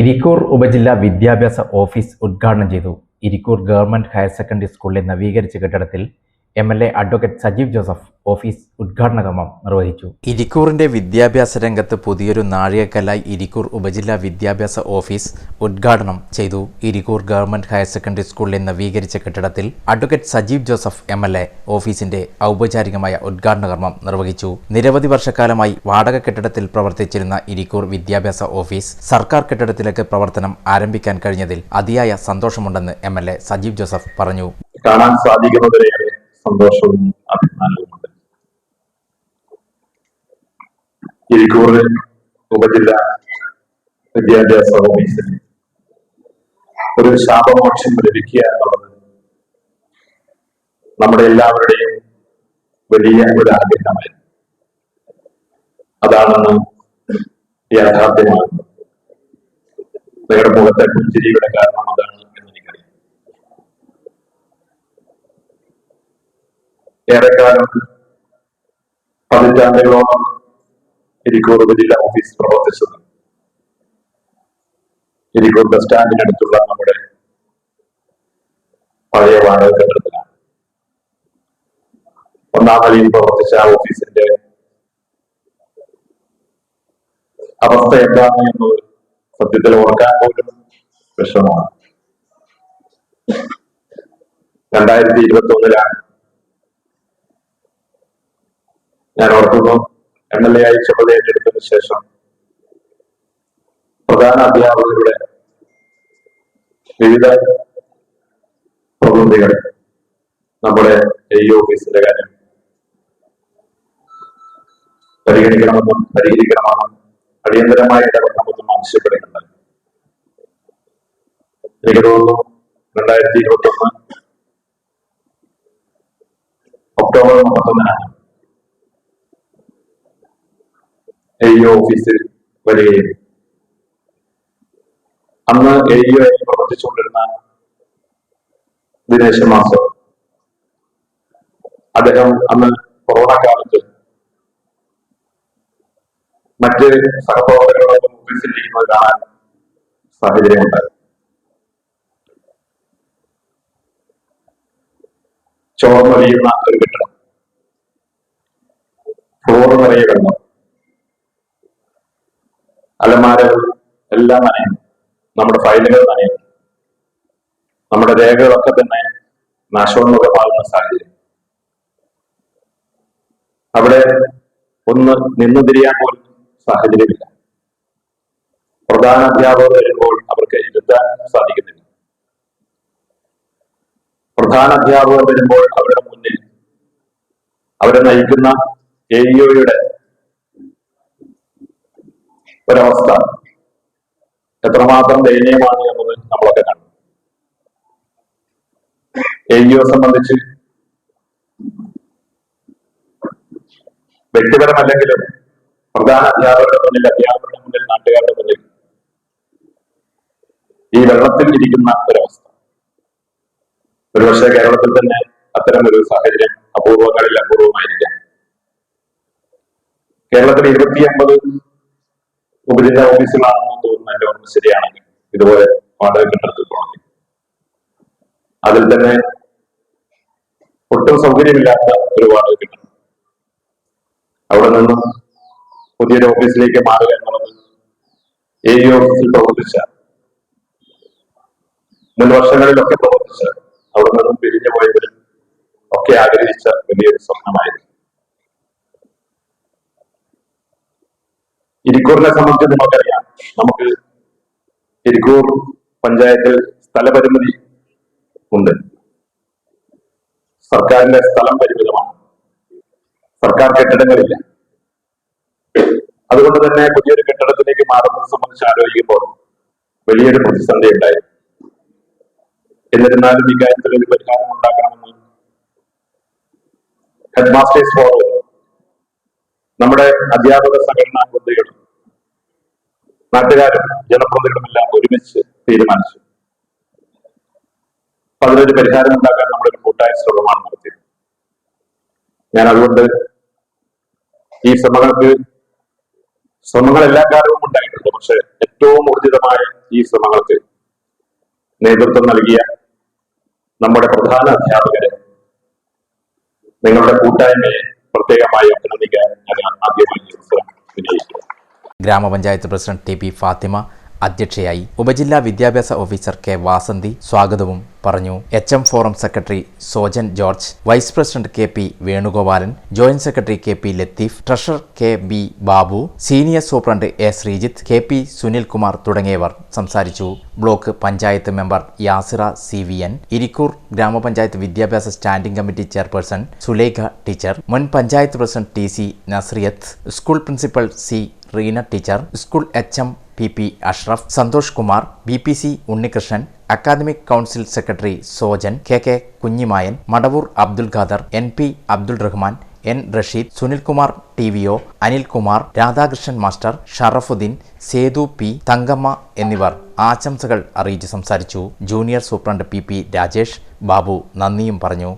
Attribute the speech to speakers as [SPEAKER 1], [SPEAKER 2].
[SPEAKER 1] ഇരിക്കൂർ ഉപജില്ലാ വിദ്യാഭ്യാസ ഓഫീസ് ഉദ്ഘാടനം ചെയ്തു. ഇരിക്കൂർ ഗവൺമെന്റ് ഹയർ സെക്കൻഡറി സ്കൂളിലെ നവീകരിച്ച കെട്ടിടത്തിൽ M L A advocate Sajeev Joseph office ഉദ്ഘാടന കർമ്മം നിർവഹിച്ചു. ഇരിക്കൂറിന്റെ വിദ്യാഭ്യാസ രംഗത്ത് പുതിയൊരു നാഴികക്കല്ലായി ഇരിക്കൂർ ഉപജില്ലാ വിദ്യാഭ്യാസ ഓഫീസ് ഉദ്ഘാടനം ചെയ്തു. ഇരിക്കൂർ ഗവൺമെന്റ് ഹയർ സെക്കൻഡറി സ്കൂളിൽ നവീകരിച്ച കെട്ടിടത്തിൽ advocate Sajeev Joseph M L A ഓഫീസിന്റെ ഔപചാരികമായ ഉദ്ഘാടന കർമ്മം നിർവഹിച്ചു. നിരവധി വർഷക്കാലമായി വാടക കെട്ടിടത്തിൽ പ്രവർത്തിച്ചിരുന്ന ഇരിക്കൂർ വിദ്യാഭ്യാസ ഓഫീസ് സർക്കാർ കെട്ടിടത്തിലേക്ക് പ്രവർത്തനം ആരംഭിക്കാൻ കഴിഞ്ഞതിൽ അതിയായ സന്തോഷമുണ്ടെന്ന് M L A Sajeev Joseph പറഞ്ഞു.
[SPEAKER 2] കാണാൻ സാധിക്കുന്നതിലേറെ സന്തോഷവും അഭിമാനവുമുണ്ട് ഇരിക്കൂറിൽ ഉപജില്ലാ വിദ്യാഭ്യാസ ഓഫീസിൽ ഒരു ശാപമോക്ഷം ലഭിക്കുക എന്നുള്ളത് നമ്മുടെ എല്ലാവരുടെയും വലിയ ഒരു ആഗ്രഹമായിരുന്നു. അതാണെന്ന് യാഥാർത്ഥ്യമാണ് നിങ്ങളുടെ മുഖത്തെ പുഞ്ചിരിയുടെ കാരണം അതാണ് ഏറെക്കാലം പതിറ്റാണ്ടുകളോളം ഇരിക്കൂർ ഉപജില്ലാ ഓഫീസ് പ്രവർത്തിച്ചത്. ഇരിക്കൂർ ബസ് സ്റ്റാൻഡിനടുത്തുള്ള നമ്മുടെ പഴയ വാടക കെട്ടിടത്തിലാണ് ഒന്നാം നിലയിൽ പ്രവർത്തിച്ച ആ ഓഫീസിന്റെ അവസ്ഥ എന്താണ് എന്ന് സത്യത്തിൽ ഓർക്കാൻ പോലും വിഷമമാണ്. രണ്ടായിരത്തി ഇരുപത്തി ഒന്നിലാണ് ഞാൻ ഓർക്കുന്നു എം എൽ എ ആയി ചുമതലയേറ്റെടുത്തതിന് ശേഷം പ്രധാന അധ്യാപകരുടെ വിവിധ പ്രതിനിധികൾ നമ്മുടെ ഐ ഓഫീസിന്റെ കാര്യം പരിഗണിക്കണമെന്നും പരിഹരിക്കണമെന്നും അടിയന്തരമായി ഇടപെടണമെന്നും ആവശ്യപ്പെടുന്നുണ്ട്. എനിക്ക് തോന്നുന്നു രണ്ടായിരത്തി ഇരുപത്തി ഒന്ന് ഒക്ടോബർ മുപ്പത്തൊന്നിനാണ് എ ഓഫീസിൽ വരികയും. അന്ന് എ ആയി പ്രവർത്തിച്ചുകൊണ്ടിരുന്ന ദിനേശ് മാസോ അദ്ദേഹം അന്ന് കൊറോണ കാലത്ത് മറ്റ് സഹപ്രവർത്തകരോടൊപ്പം ഓഫീസിലിരിക്കുന്നത് കാണാൻ സാഹചര്യമുണ്ടായി. ചോർന്നൊലിയുന്ന ഒരു കെട്ടിടം. ഫ്ലോർ നിറയെ വെള്ളം അലമാരകൾ എല്ലാം നനയും. നമ്മുടെ ഫയലുകൾ നനയും. നമ്മുടെ രേഖകളൊക്കെ തന്നെ നാശോന്മുഖമാകുന്ന സാഹചര്യം. അവിടെ ഒന്ന് നിന്നു തിരിയാൻ പോലും സാഹചര്യമില്ല. പ്രധാന അധ്യാപകർ വരുമ്പോൾ അവർക്ക് ഇരുത്താൻ സാധിക്കുന്നില്ല. പ്രധാന അധ്യാപകർ വരുമ്പോൾ അവരുടെ മുന്നിൽ അവരെ നയിക്കുന്ന എ എഇഒയുടെ ഒരവസ്ഥ. എത്രമാത്രം ദയനീയമാണ് എന്നത് നമ്മളൊക്കെ കണ്ടു എഇഒ സംബന്ധിച്ച് വ്യക്തിപരമല്ലെങ്കിലും പ്രധാന അധ്യാപകരുടെ മുന്നിൽ അധ്യാപകരുടെ മുന്നിൽ നാട്ടുകാരുടെ മുന്നിൽ ഈ വെള്ളത്തിൽ ഇരിക്കുന്ന ഒരവസ്ഥ. ഒരുപക്ഷെ കേരളത്തിൽ തന്നെ അത്തരം ഒരു സാഹചര്യം അപൂർവങ്ങളിൽ അപൂർവമായിരിക്കാം കേരളത്തിൽ ഇരുപത്തി അമ്പത് ഉപജില്ലാ ഓഫീസുകളാണെന്ന് തോന്നുന്നു എന്റെ ഓർമ്മ ശരിയാണെങ്കിൽ ഇതുപോലെ വാടക കെട്ടിടത്തിൽ പ്രവർത്തിക്കും അതിൽ തന്നെ ഒട്ടും സൗകര്യമില്ലാത്ത ഒരു വാടക കെട്ടിടം അവിടെ നിന്നും പുതിയൊരു ഓഫീസിലേക്ക് മാറുക എന്നുള്ളത് എ ഇ ഓഫീസിൽ പ്രവർത്തിച്ച മുൻ വർഷങ്ങളിലൊക്കെ പ്രവർത്തിച്ച അവിടെ നിന്നും പിരിഞ്ഞു പോയവരും ഒക്കെ ആഗ്രഹിച്ച വലിയൊരു സ്വപ്നമായിരുന്നു. ഇരിക്കൂറിനെ സംബന്ധിച്ച് നിങ്ങൾക്കറിയാം. നമുക്ക് ഇരിക്കൂർ പഞ്ചായത്തിൽ സ്ഥലപരിമിതി ഉണ്ട്. സർക്കാരിന്റെ സ്ഥലം പരിമിതമാണ്. സർക്കാർ കെട്ടിടങ്ങളില്ല. അതുകൊണ്ട് തന്നെ പുതിയൊരു കെട്ടിടത്തിലേക്ക് മാറുന്നത് സംബന്ധിച്ച് ആലോചിക്കുമ്പോൾ വലിയൊരു പ്രതിസന്ധി ഉണ്ടായി എന്നിരുന്നാലും ഇക്കാര്യത്തിൽ ഒരു പരിഹാരം ഉണ്ടാക്കണമെന്ന് ഹെഡ് മാസ്റ്റേഴ്സ് ഫോറം നമ്മുടെ അധ്യാപക സംഘടനാ പ്രതികളും നാട്ടുകാരും ജനപ്രതിനിധികളും എല്ലാം ഒരുമിച്ച് തീരുമാനിച്ചു. അപ്പൊ അതിനൊരു പരിഹാരം ഉണ്ടാക്കാൻ നമ്മളൊരു കൂട്ടായ ശ്രമമാണ് നടത്തിയത്. ഞാൻ അതുകൊണ്ട് ഈ ശ്രമങ്ങൾക്ക് ശ്രമങ്ങൾ എല്ലാ കാലവും ഉണ്ടായിട്ടുണ്ട്. പക്ഷെ ഏറ്റവും ഊർജിതമായ ഈ ശ്രമങ്ങൾക്ക് നേതൃത്വം നൽകിയ നമ്മുടെ പ്രധാന അധ്യാപകരെ നിങ്ങളുടെ കൂട്ടായ്മയെ പ്രത്യേകമായി അഭിനന്ദിക്കാൻ ഞാൻ ആദ്യമായി അവസരം വിനിയോഗിക്കുന്നു.
[SPEAKER 1] ഗ്രാമപഞ്ചായത്ത് പ്രസിഡന്റ് ടി പി ഫാത്തിമ അധ്യക്ഷയായി ഉപജില്ലാ വിദ്യാഭ്യാസ ഓഫീസർ കെ വാസന്തി സ്വാഗതവും പറഞ്ഞു. H M forum secretary Sojan George vice president K P Venugopalan joint secretary K P Latheef treasurer K B Babu senior superintendent A Sreejith K P Sunilkumar തുടങ്ങിയവർ സംസാരിച്ചു. Block panchayat member Yasira C V N Irikkur ഗ്രാമപഞ്ചായത്ത് വിദ്യാഭ്യാസ standing committee chairperson Sulekha teacher മുൻ panchayat president T C Nasriyath school principal C Reena teacher school H M P P Ashraf Santhosh Kumar B P C Unnikrishnan academic council secretary Sojan K K Kunhimayan Madavoor Abdul Khader N P Abdul Rahman N Rasheed Sunilkumar T V O Anilkumar Radhakrishnan master Sharafuddin Sethu P Thankamma എന്നിവർ ആശംസകൾ അറിയിച്ച് സംസാരിച്ചു. Junior superintendent P P Rajesh Babu നന്ദിയും പറഞ്ഞു.